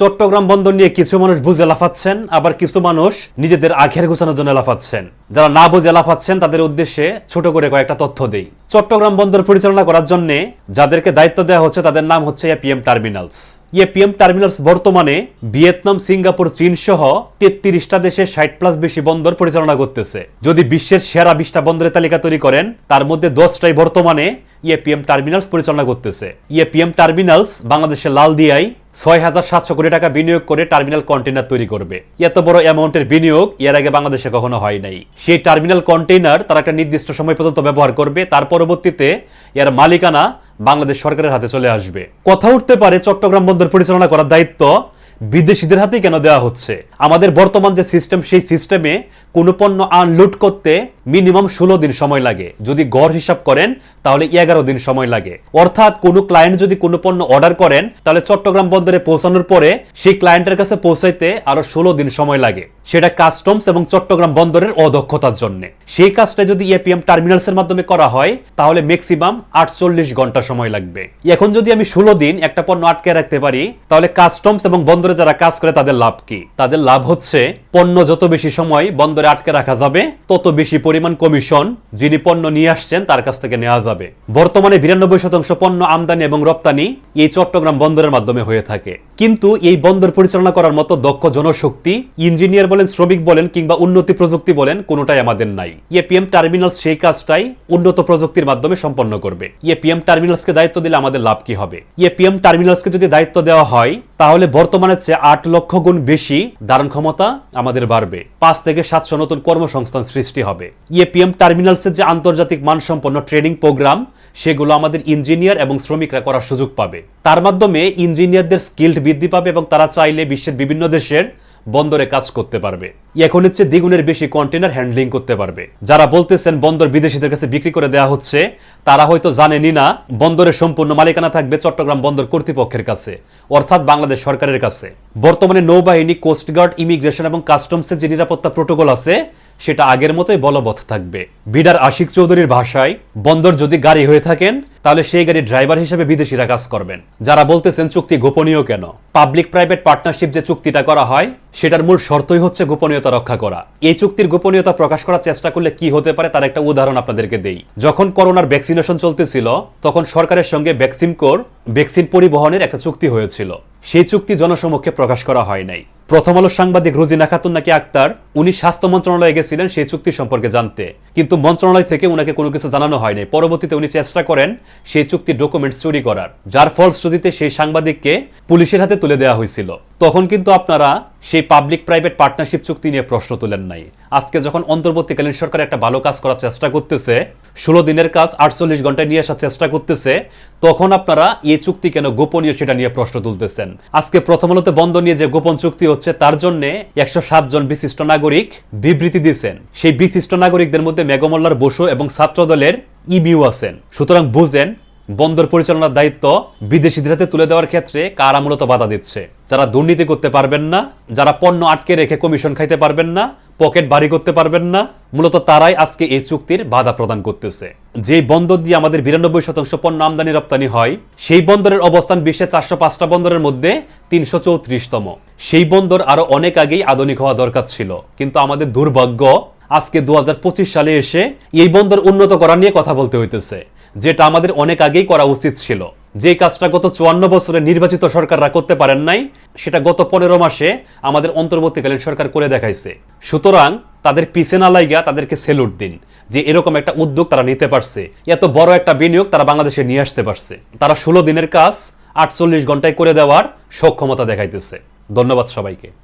চট্টগ্রাম বন্দর নিয়ে কিছু মানুষ বুঝে লাফাচ্ছেন, আবার কিছু মানুষ নিজেদের আখের ঘোষণার জন্য লাফাচ্ছেন। যারা না বুঝে লাফাচ্ছেন, তাদের উদ্দেশ্যে ছোট করে কয়েকটা তথ্য দেই। চট্টগ্রাম বন্দর পরিচালনা করার জন্য যাদেরকে দায়িত্ব দেওয়া হচ্ছে, তাদের নাম হচ্ছে এপিএম টার্মিনালস। এপিএম টার্মিনালস বর্তমানে ভিয়েতনাম, সিঙ্গাপুর, চীন সহ তেত্রিশটা দেশে ষাট প্লাস বেশি বন্দর পরিচালনা করতেছে। যদি বিশ্বের সেরা বিশটা বন্দরের তালিকা তৈরি করেন, তার মধ্যে দশটাই বর্তমানে ইএপিএম টার্মিনালস পরিচালনা করতেছে। ইএপিএম টার্মিনালস বাংলাদেশের লাল দিয়াই ছয় হাজার সাতশো কোটি টাকা বিনিয়োগ করে টার্মিনাল কন্টেনার তৈরি করবে। এত বড় অ্যামাউন্টের বিনিয়োগ এর আগে বাংলাদেশে কখনো হয় নাই। সেই টার্মিনাল কন্টেইনার তারা একটা নির্দিষ্ট সময় পর্যন্ত ব্যবহার করবে, তার পরবর্তীতে এর মালিকানা বাংলাদেশ সরকারের হাতে চলে আসবে। কথা উঠতে পারে চট্টগ্রাম বন্দর পরিচালনা করার দায়িত্ব বিদেশিদের হাতেই কেন দেওয়া হচ্ছে? আমাদের বর্তমান যে সিস্টেম সেই সিস্টেমে কোনো পণ্য আনলোড করতে মিনিমাম ষোলো দিন সময় লাগে। যদি গড় হিসাব করেন, তাহলে এগারো দিন সময় লাগে। অর্থাৎ কোনো ক্লায়েন্ট যদি কোনো পণ্য অর্ডার করেন, তাহলে চট্টগ্রাম বন্দরে পৌঁছানোর পরে সেই ক্লায়েন্টের কাছে পৌঁছাইতে আরও ষোলো দিন সময় লাগে। সেটা কাস্টমস এবং চট্টগ্রাম বন্দরের অদক্ষতার জন্য। সেই কাজটা যদি এপিএম টার্মিনালসের মাধ্যমে করা হয়, তাহলে ম্যাক্সিমাম আটচল্লিশ ঘণ্টা সময় লাগবে। এখন যদি আমি ষোলো দিন একটা পণ্য আটকে রাখতে পারি, তাহলে কাস্টমস এবং বন্দরে যারা কাজ করে, তাদের লাভ কি? তাদের লাভ হচ্ছে, পণ্য যত বেশি সময় বন্দরে আটকে রাখা যাবে, তত বেশি পরিমাণ কমিশন যিনি পণ্য নিয়ে আসছেন তার কাছ থেকে নেওয়া যাবে। বর্তমানে বিরানব্বই শতাংশ পণ্য আমদানি এবং রপ্তানি এই চট্টগ্রাম বন্দরের মাধ্যমে হয়ে থাকে। কিন্তু এই বন্দর পরিচালনা করার মতো দক্ষ জনশক্তি, ইঞ্জিনিয়ার বলেন, শ্রমিক বলেন, কিংবা উন্নতি প্রযুক্তি বলেন, কোনোটাই আমাদের নাই। এপিএম টার্মিনালস সেই কাজটাই উন্নত প্রযুক্তির মাধ্যমে সম্পন্ন করবে। এপিএম টার্মিনালসকে দায়িত্ব দিলে আমাদের লাভ কি হবে? এপিএম টার্মিনালসকে যদি দায়িত্ব দেওয়া হয়, তাহলে বর্তমানের চেয়ে আট লক্ষ গুণ বেশি ধারণ ক্ষমতা আমাদের বাড়বে। পাঁচ থেকে সাতশো নতুন কর্মসংস্থান সৃষ্টি হবে। ইএপিএম টার্মিনালসের যে আন্তর্জাতিক মানসম্পন্ন ট্রেনিং প্রোগ্রাম, সেগুলো আমাদের ইঞ্জিনিয়ার এবং শ্রমিকরা করার সুযোগ পাবে। তার মাধ্যমে ইঞ্জিনিয়ারদের স্কিল্ড বৃদ্ধি পাবে এবং তারা চাইলে বিশ্বের বিভিন্ন দেশের বন্দরে কাজ করতে পারবে। এখন হচ্ছে দ্বিগুণের বেশি কন্টেনার হ্যান্ডলিং করতে পারবে। যারা বলতেছেন বন্দর বিদেশিদের কাছে বিক্রি করে দেওয়া হচ্ছে, তারা হয়তো জানেনি না, বন্দরের সম্পূর্ণ মালিকানা থাকবে চট্টগ্রাম বন্দর কর্তৃপক্ষের কাছে, অর্থাৎ বাংলাদেশ সরকারের কাছে। বর্তমানে নৌবাহিনী কোস্টগার্ড ইমিগ্রেশন এবং কাস্টমসের যে নিরাপত্তা প্রোটোকল আছে সেটা আগের মতোই বলবৎ থাকবে। বিডার আশিক চৌধুরীর ভাষায়, বন্দর যদি গাড়ি হয়ে থাকেন, তাহলে সেই গাড়ির ড্রাইভার হিসেবে বিদেশিরা কাজ করবেন। যারা বলতেছেন চুক্তি গোপনীয় কেন? পাবলিক প্রাইভেট পার্টনারশিপ যে চুক্তিটা করা হয়, সেটার মূল শর্তই হচ্ছে গোপনীয়তা রক্ষা করা। এই চুক্তির গোপনীয়তা প্রকাশ করার চেষ্টা করলে কি হতে পারে তার একটা উদাহরণ আপনাদেরকে দেই। যখন করোনার ভ্যাকসিনেশন চলতেছিল, তখন সরকারের সঙ্গে ভ্যাকসিন কোর, ভ্যাকসিন পরিবহনের একটা চুক্তি হয়েছিল। সেই চুক্তি জনসমক্ষে প্রকাশ করা হয় নাই। প্রথম আলো সাংবাদিক রুজিনা খাতুন নাকি আক্তার, উনি স্বাস্থ্য মন্ত্রণালয়ে গেছিলেন সেই চুক্তি সম্পর্কে জানতে। কিন্তু মন্ত্রণালয় থেকে উনাকে কোনো কিছু জানানো হয়নি পরবর্তীতে উনি চেষ্টা করেন সেই চুক্তির ডকুমেন্টস চুরি করার, যার ফলশ্রুতিতে সেই সাংবাদিককে পুলিশের হাতে তুলে দেওয়া হয়েছিল। তখন কিন্তু আপনারা সেই পাবলিক প্রাইভেট পার্টনারশিপ চুক্তি নিয়ে প্রশ্ন তুলেন নাই। আজকে যখন অন্তর্বর্তীকালীন সরকার একটা ভালো কাজ করার চেষ্টা করতেছে ষোলো দিনের কাজ, আটচল্লিশ ঘন্টায় নিয়ে আসার চেষ্টা করতেছে। তখন আপনারা এই চুক্তি কেন গোপনীয় সেটা নিয়ে প্রশ্ন তুলতেছেন। আজকে প্রথম আলোতে বন্ধ নিয়ে যে গোপন চুক্তি হচ্ছে, তার জন্য একশো জন বিশিষ্ট নাগরিক বিবৃতি দিয়েছেন। সেই বিশিষ্ট নাগরিকদের মধ্যে মেঘমল্লার বসু এবং ছাত্র দলের ইবিউ আছেন। সুতরাং বুঝেন, বন্দর পরিচালনার দায়িত্ব বিদেশিদের হাতে তুলে দেওয়ার ক্ষেত্রে কারা মূলত বাধা দিচ্ছে। যারা দুর্নীতি করতে পারবেন না, যারা পণ্য আটকে রেখে কমিশন খাইতে পারবেন না পকেট বাড়ি করতে পারবেন না। মূলত তারাই আজকে এই চুক্তির বাধা প্রদান করতেছে। যে বন্দর দিয়ে আমাদের বিরানব্বই শতাংশ পণ্য আমদানি রপ্তানি হয়, সেই বন্দরের অবস্থান বিশ্বে চারশো পাঁচটা বন্দরের মধ্যে তিনশো চৌত্রিশতম। সেই বন্দর আরও অনেক আগেই আধুনিক হওয়া দরকার ছিল। কিন্তু আমাদের দুর্ভাগ্য, আজকে দুহাজার পঁচিশ সালে এসে এই বন্দর উন্নত করা নিয়ে কথা বলতে হইতেছে, যেটা আমাদের অনেক আগেই করা উচিত ছিল। যে কাজটা গত চুয়ান্ন বছরে নির্বাচিত সরকাররা করতে পারেন নাই, সেটা গত পনেরো মাসে আমাদের অন্তর্বর্তীকালীন সরকার করে দেখাইছে। সুতরাং তাদের পিছে না লাইগা তাদেরকে সেলুট দিন, যে এরকম একটা উদ্যোগ তারা নিতে পারছে। এত বড় একটা বিনিয়োগ তারা বাংলাদেশে নিয়ে আসতে পারছে। তারা ষোলো দিনের কাজ, আটচল্লিশ ঘন্টায় করে দেওয়ার সক্ষমতা দেখাইতেছে। ধন্যবাদ সবাইকে।